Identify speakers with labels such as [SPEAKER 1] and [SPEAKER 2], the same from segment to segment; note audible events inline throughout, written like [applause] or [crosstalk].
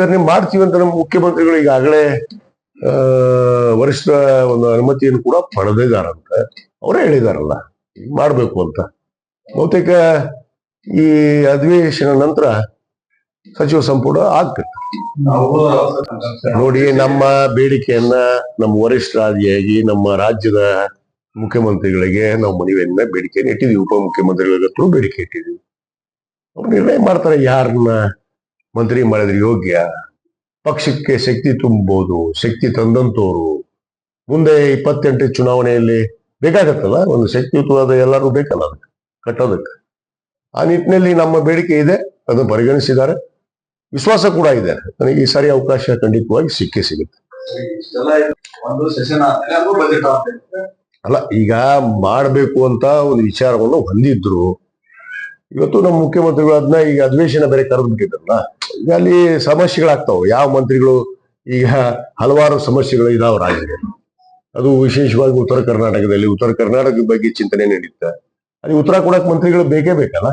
[SPEAKER 1] Sir ಮಾಡ್ತೀವಿ ಅಂತ ನಮ್ಮ ಮುಖ್ಯಮಂತ್ರಿಗಳು ಈಗಾಗಲೇ ವರಿಷ್ಠ ಒಂದು ಅನುಮತಿಯನ್ನು ಕೂಡ ಪಡೆದಿದ್ದಾರಂತ. ಅವರೇ ಹೇಳಿದಾರಲ್ಲ ಮಾಡ್ಬೇಕು ಅಂತ. ಬಹುತೇಕ ಈ ಅಧಿವೇಶನ ನಂತರ ಸಚಿವ ಸಂಪುಟ ಆಗ್ತದೆ. ನೋಡಿ, ನಮ್ಮ ಬೇಡಿಕೆಯನ್ನ ನಮ್ಮ ವರಿಷ್ಠರಾದಿಯಾಗಿ ನಮ್ಮ ರಾಜ್ಯದ ಮುಖ್ಯಮಂತ್ರಿಗಳಿಗೆ, ನಾವು ಮನವಿಯನ್ನ ಬೇಡಿಕೆಯನ್ನು ಇಟ್ಟಿದ್ದೀವಿ. ಉಪಮುಖ್ಯಮಂತ್ರಿಗಳ ಹತ್ರ ಬೇಡಿಕೆ ಇಟ್ಟಿದ್ದೀವಿ. ಅವ್ರು ನಿರ್ಣಯ ಮಾಡ್ತಾರೆ ಯಾರನ್ನ ಮಂತ್ರಿ ಮಾಡಿದ್ರೆ ಯೋಗ್ಯ. ಪಕ್ಷಕ್ಕೆ ಶಕ್ತಿ ತುಂಬಬಹುದು ಶಕ್ತಿ ತಂದಂತವ್ರು ಮುಂದೆ ಇಪ್ಪತ್ತೆಂಟು ಚುನಾವಣೆಯಲ್ಲಿ ಬೇಕಾಗತ್ತಲ್ಲ? ಒಂದು ಶಕ್ತಿಯುತವಾದ ಎಲ್ಲರೂ ಬೇಕಲ್ಲ ಅದಕ್ಕೆ, ಕಟ್ಟೋದಕ್ಕೆ. ಆ ನಿಟ್ಟಿನಲ್ಲಿ ನಮ್ಮ ಬೇಡಿಕೆ ಇದೆ, ಅದನ್ನು ಪರಿಗಣಿಸಿದ್ದಾರೆ. ವಿಶ್ವಾಸ ಕೂಡ ಇದೆ. ನನಗೆ ಈ ಸಾರಿ ಅವಕಾಶ ಖಂಡಿತವಾಗಿ ಸಿಕ್ಕೇ ಸಿಗುತ್ತೆ. ಅಲ್ಲ, ಈಗ ಮಾಡಬೇಕು ಅಂತ ಒಂದು ವಿಚಾರವನ್ನು ಹೊಂದಿದ್ರು. ಇವತ್ತು ನಮ್ಮ ಮುಖ್ಯಮಂತ್ರಿಗಳು ಅದನ್ನ ಈಗ ಅಧಿವೇಶನ ಬೇರೆ ಕರೆದು ಬಿಟ್ಟಿದ್ರಲ್ಲ ಈಗ ಅಲ್ಲಿ ಸಮಸ್ಯೆಗಳಾಗ್ತಾವೆ. ಯಾವ ಮಂತ್ರಿಗಳು ಈಗ ಹಲವಾರು ಸಮಸ್ಯೆಗಳು ಇದಾವ ರಾಜ್ಯದಲ್ಲಿ. ಅದು ವಿಶೇಷವಾಗಿ ಉತ್ತರ ಕರ್ನಾಟಕದಲ್ಲಿ. ಉತ್ತರ ಕರ್ನಾಟಕದ ಬಗ್ಗೆ ಚಿಂತನೆ ನಡೀತಾ. ಅಲ್ಲಿ ಉತ್ತರ ಕೊಡಕ್ ಮಂತ್ರಿಗಳು ಬೇಕೇ ಬೇಕಲ್ಲ?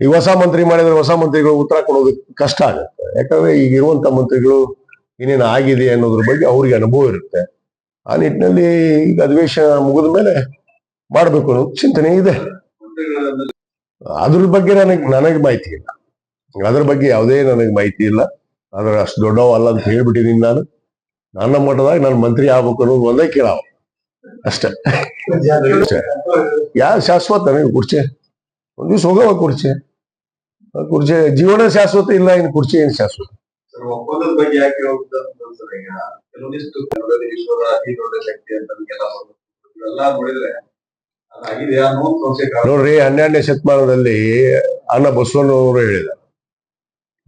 [SPEAKER 1] ಈ ಹೊಸ ಮಂತ್ರಿ ಮಾಡಿದ್ರೆ ಹೊಸ ಮಂತ್ರಿಗಳು ಉತ್ತರ ಕೊಡೋದಕ್ಕೆ ಕಷ್ಟ ಆಗುತ್ತೆ. ಯಾಕಂದ್ರೆ ಈಗ ಇರುವಂತ ಮಂತ್ರಿಗಳು ಏನೇನು ಆಗಿದೆ ಅನ್ನೋದ್ರ ಬಗ್ಗೆ ಅವ್ರಿಗೆ ಅನುಭವ ಇರುತ್ತೆ. ಆ ನಿಟ್ಟಿನಲ್ಲಿ ಈಗ ಅಧಿವೇಶನ ಮುಗಿದ ಮೇಲೆ ಮಾಡಬೇಕು ಅನ್ನೋ ಚಿಂತನೆ ಇದೆ. ಅದ್ರ ಬಗ್ಗೆ ನನಗೆ ನನಗೆ ಮಾಹಿತಿ ಇಲ್ಲ. ಅದ್ರ ಬಗ್ಗೆ ಯಾವುದೇ ನನಗೆ ಮಾಹಿತಿ ಇಲ್ಲ. ಆದ್ರೆ ಅಷ್ಟು ದೊಡ್ಡವಲ್ಲ ಅಂತ ಹೇಳ್ಬಿಟ್ಟಿದ್ದೀನಿ ನಾನು. ನನ್ನ ಮಟ್ಟದಾಗ ನಾನು ಮಂತ್ರಿ ಆಗ್ಬೇಕು ಅನ್ನೋದು ಒಂದೇ ಕೇಳಾವ. ಅಷ್ಟೇ. ಯಾವ ಶಾಶ್ವತ ನನಗೆ ಕುರ್ಚಿ? ಒಂದ್ ದಿವ್ಸ ಹೋಗವ ಕುರ್ಚಿ. ಕುರ್ಚಿ ಜೀವನ ಶಾಶ್ವತ ಇಲ್ಲ, ಇನ್ ಕುರ್ಚಿ ಏನ್ ಶಾಶ್ವತ?
[SPEAKER 2] ಒಪ್ಪಂದದ ಬಗ್ಗೆ ಯಾಕೆ ಶಕ್ತಿ ಅಂತ ನೋಡಿದ್ರೆ
[SPEAKER 1] ನೋಡ್ರಿ, ಹನ್ನೆರಡನೇ ಶತಮಾನದಲ್ಲಿ ಅಣ್ಣ ಬಸವಣ್ಣವರು ಹೇಳಿದ,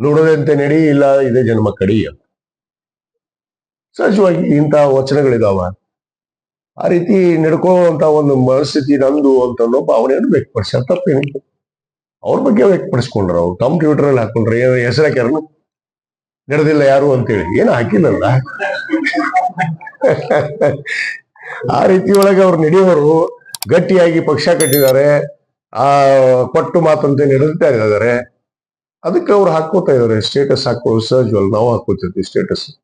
[SPEAKER 1] ನೋಡೋದಂತೆ ನಡಿ, ಇಲ್ಲ, ಇದೇ ಜನ್ಮ ಕಡಿ ಸಹಜವಾಗಿ ಇಂತಹ ವಚನಗಳಿದಾವ. ಆ ರೀತಿ ನಡ್ಕೊಳ್ಳುವಂತ ಒಂದು ಮನಸ್ಥಿತಿ ನಂದು ಅಂತ ಅನ್ನೋ ಭಾವನೆಯನ್ನು ವ್ಯಕ್ತಪಡಿಸ್ಯಾರ. ತಪ್ಪೇನಿಲ್ಲ ಅವ್ರ ಬಗ್ಗೆ ವ್ಯಕ್ತಪಡಿಸ್ಕೊಂಡ್ರ ಅವ್ರು. ತಮ್ಮ ಟ್ವಿಟರ್ ಅಲ್ಲಿ ಹಾಕೊಂಡ್ರೆ. ಏನ ಹೆಸರು ನಡೆದಿಲ್ಲ ಯಾರು ಅಂತೇಳಿ. ಏನು ಹಾಕಿಲ್ಲಲ್ಲ. [laughs] ಆ ರೀತಿ ಒಳಗೆ ಅವ್ರು ನಡೆಯೋರು. ಗಟ್ಟಿಯಾಗಿ ಪಕ್ಷ ಕಟ್ಟಿದ್ದಾರೆ, ಆ ಕೊಟ್ಟು ಮಾತಂತೆ ನಡೆದುತ್ತಾ ಇದ್ದಾರೆ. ಅದಕ್ಕೆ ಅವ್ರು ಹಾಕೋತಾ ಇದಾರೆ ಸ್ಟೇಟಸ್ ಹಾಕೋ ಸಹಜವಲ್ಲ ನಾವು ಹಾಕೋತಿದ್ವಿ ಸ್ಟೇಟಸ್